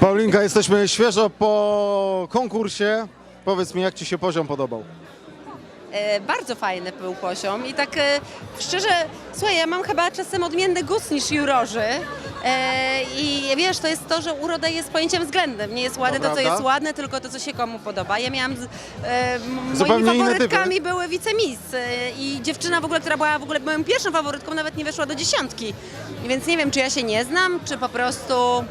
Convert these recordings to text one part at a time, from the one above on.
Paulinka, jesteśmy świeżo po konkursie. Powiedz mi, jak Ci się poziom podobał? E, bardzo fajny był poziom i tak e, szczerze, słuchaj, ja mam chyba czasem odmienny gust niż jurorzy. E, I wiesz, to jest to, że uroda jest pojęciem względem. Nie jest ładne To to, co prawda. jest ładne, tylko to, co się komu podoba. Ja miałam, z- e, m- Zupełnie moimi inne faworytkami były wicemis e, i dziewczyna w ogóle, która była w ogóle moją pierwszą faworytką, nawet nie weszła do dziesiątki. Więc nie wiem, czy ja się nie znam, czy po prostu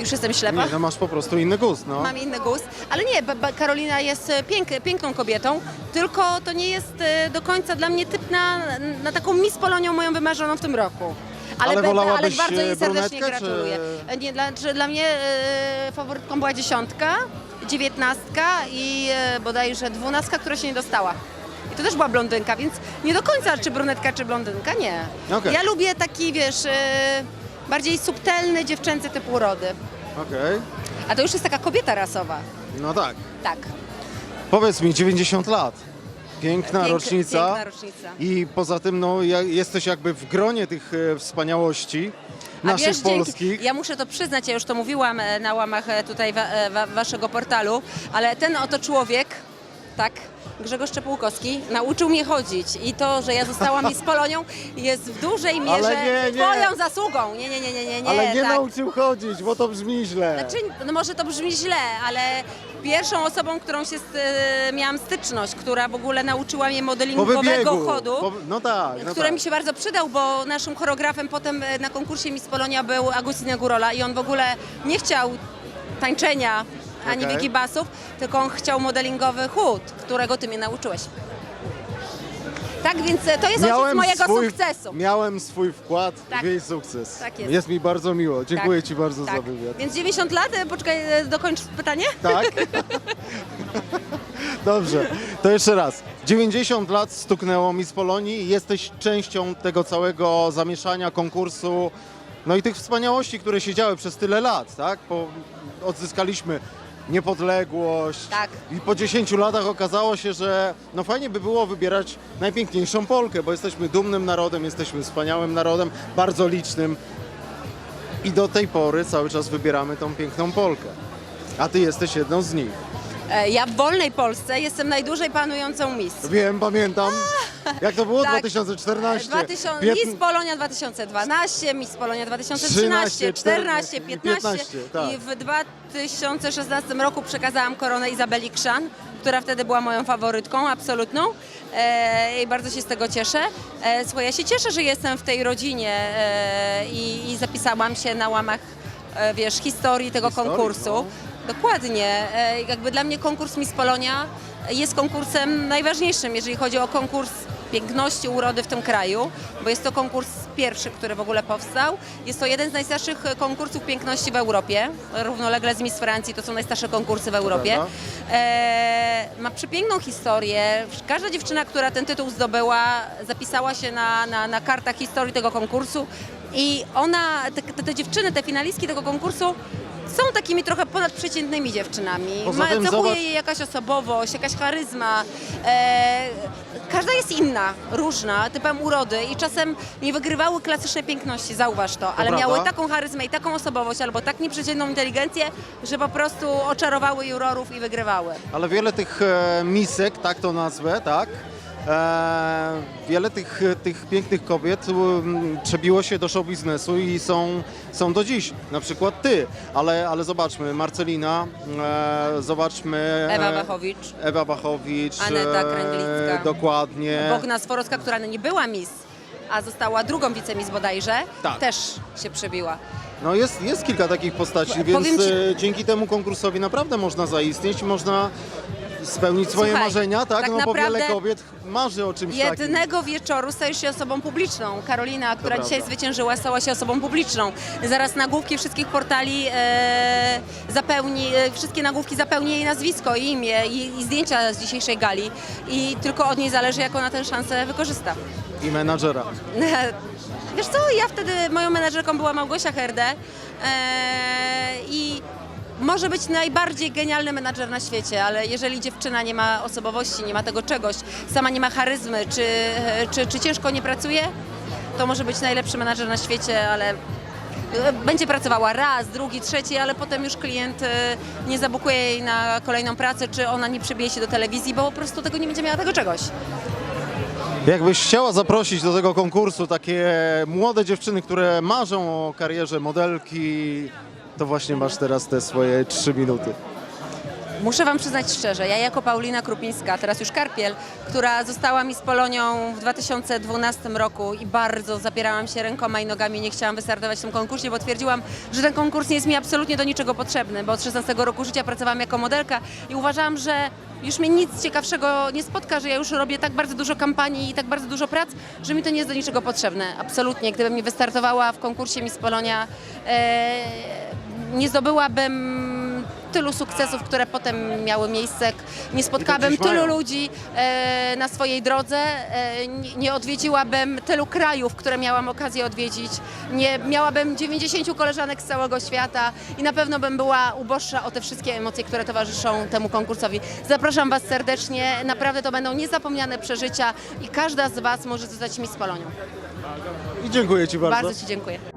już jestem ślepa. Nie, no masz po prostu inny gust, no. Mam inny gust, ale nie, ba- ba- Karolina jest e, pięk, piękną kobietą, tylko to nie jest e, do końca dla mnie typ na, na taką Miss Polonią moją wymarzoną w tym roku. Ale ale wolałabyś, bardzo jej e, serdecznie brunetkę, czy- gratuluję. Nie, dla, czy dla mnie e, faworytką była dziesiątka, dziewiętnastka i e, bodajże dwunastka, która się nie dostała. I to też była blondynka, więc nie do końca czy brunetka, czy blondynka, nie. Okej. Ja lubię taki, wiesz, e, bardziej subtelny, dziewczęcy typ urody. Okej, A to już jest taka kobieta rasowa. no tak. Tak. Powiedz mi, 90 lat. Piękna Pięk- rocznica. piękna rocznica. I poza tym, no, ja- jesteś jakby w gronie tych e, wspaniałości naszych wiesz, dzięki- polskich. Ja muszę to przyznać, ja już to mówiłam e, na łamach e, tutaj wa, e, wa, waszego portalu, ale ten oto człowiek, tak, Grzegorz Czepułkowski, nauczył mnie chodzić i to, że ja zostałam z Polonią jest w dużej mierze nie, nie. twoją zasługą. Nie, nie, nie, nie, nie, nie Ale nie tak. nauczył chodzić, bo to brzmi źle. Znaczy, no może to brzmi źle, ale pierwszą osobą, którą się st- miałam styczność, która w ogóle nauczyła mnie modelingowego wybiegu. chodu, Po, no tak, no który tak. mi się bardzo przydał, bo naszym choreografem potem e, na konkursie Miss Polonia był Agustin Górola i on w ogóle nie chciał tańczenia ani Okej. wigibasów, tylko on chciał modelingowy chód, którego ty mnie nauczyłeś. Tak, więc e, to jest ojciec mojego swój, sukcesu. Miałem swój wkład Tak. w jej sukces. Tak jest. mi bardzo miło. Dziękuję Tak, Ci bardzo tak. za wywiad. Więc 90 lat, e, poczekaj, e, dokończ pytanie? Tak? Dobrze, to jeszcze raz. 90 lat stuknęło mi z Polonii i jesteś częścią tego całego zamieszania, konkursu, no i tych wspaniałości, które się działy przez tyle lat, tak? Po, odzyskaliśmy niepodległość Tak. i po 10 latach okazało się, że no fajnie by było wybierać najpiękniejszą Polkę, bo jesteśmy dumnym narodem, jesteśmy wspaniałym narodem, bardzo licznym i do tej pory cały czas wybieramy tą piękną Polkę. A ty jesteś jedną z nich. E, Ja w wolnej Polsce jestem najdłużej panującą Miss. Wiem, pamiętam. Jak to było? Tak. 2014. 2000, Piętn- Miss Polonia 2012, Miss Polonia 2013, 14, 15 15, tak. i w 2016 roku przekazałam koronę Izabeli Krzan, która wtedy była moją faworytką absolutną e, i bardzo się z tego cieszę. E, słuchaj, ja się cieszę, że jestem w tej rodzinie e, i, i zapisałam się na łamach e, wiesz, historii tego konkursu. no. Dokładnie. E, Jakby dla mnie konkurs Miss Polonia jest konkursem najważniejszym, jeżeli chodzi o konkurs piękności, urody w tym kraju, bo jest to konkurs pierwszy, który w ogóle powstał. Jest to jeden z najstarszych konkursów piękności w Europie. Równolegle z Miss Francji to są najstarsze konkursy w Europie. E, ma przepiękną historię. Każda dziewczyna, która ten tytuł zdobyła, zapisała się na, na, na kartach historii tego konkursu i ona, te, te dziewczyny, te finalistki tego konkursu są takimi trochę ponadprzeciętnymi dziewczynami. Poza Ma, tym cechuje zobacz- je jakaś osobowość, jakaś charyzma. E, każda jest inna, różna, typem urody i czasem nie wygrywały klasyczne piękności, zauważ to, ale prawda. miały taką charyzmę i taką osobowość albo tak nieprzeciętną inteligencję, że po prostu oczarowały jurorów i wygrywały. Ale wiele tych e, misek, tak to nazwę, tak? E, wiele tych, tych pięknych kobiet um, przebiło się do show biznesu i są, są do dziś. Na przykład ty. Ale, ale zobaczmy, Marcelina, e, zobaczmy... Ewa e, Bachowicz, Ewa Bachowicz. Aneta e, Kręglicka. Dokładnie. Bogna Sforowska, która nie była mis, a została drugą wicemis bodajże, Tak. też się przebiła. No jest, jest kilka takich postaci, Powiem więc ci- dzięki temu konkursowi naprawdę można zaistnieć, można spełnić swoje Słuchaj, marzenia, tak? tak no bo wiele kobiet marzy o czymś takim. Jednego wieczoru stajesz się osobą publiczną. Karolina, która prawda. dzisiaj zwyciężyła, stała się osobą publiczną. Zaraz nagłówki wszystkich portali e, zapełni, e, wszystkie nagłówki zapełni jej nazwisko i imię i, i zdjęcia z dzisiejszej gali. I tylko od niej zależy, jak ona tę szansę wykorzysta. I menadżera. Wiesz co, ja wtedy, moją menedżerką była Małgosia Herde e, i może być najbardziej genialny menadżer na świecie, ale jeżeli dziewczyna nie ma osobowości, nie ma tego czegoś, sama nie ma charyzmy, czy, czy, czy ciężko nie pracuje, to może być najlepszy menadżer na świecie, ale e, będzie pracowała raz, drugi, trzeci, ale potem już klient e, nie zabukuje jej na kolejną pracę, czy ona nie przebije się do telewizji, bo po prostu tego nie będzie miała tego czegoś. Jakbyś chciała zaprosić do tego konkursu takie młode dziewczyny, które marzą o karierze modelki, to właśnie masz teraz te swoje trzy minuty. Muszę Wam przyznać szczerze, ja jako Paulina Krupińska, teraz już Karpiel, która została mi z Polonią w 2012 roku i bardzo zapierałam się rękoma i nogami, nie chciałam wystartować w tym konkursie, bo twierdziłam, że ten konkurs nie jest mi absolutnie do niczego potrzebny, bo od 16 roku życia pracowałam jako modelka i uważałam, że już mnie nic ciekawszego nie spotka, że ja już robię tak bardzo dużo kampanii i tak bardzo dużo prac, że mi to nie jest do niczego potrzebne. Absolutnie. Gdybym nie wystartowała w konkursie Miss Polonia, e, nie zdobyłabym tylu sukcesów, które potem miały miejsce. Nie spotkałabym tylu mają. ludzi e, na swojej drodze, e, nie, nie odwiedziłabym tylu krajów, które miałam okazję odwiedzić, nie miałabym 90 koleżanek z całego świata i na pewno bym była uboższa o te wszystkie emocje, które towarzyszą temu konkursowi. Zapraszam Was serdecznie, naprawdę to będą niezapomniane przeżycia i każda z Was może zostać Miss Polonią. I dziękuję Ci bardzo. Bardzo Ci dziękuję.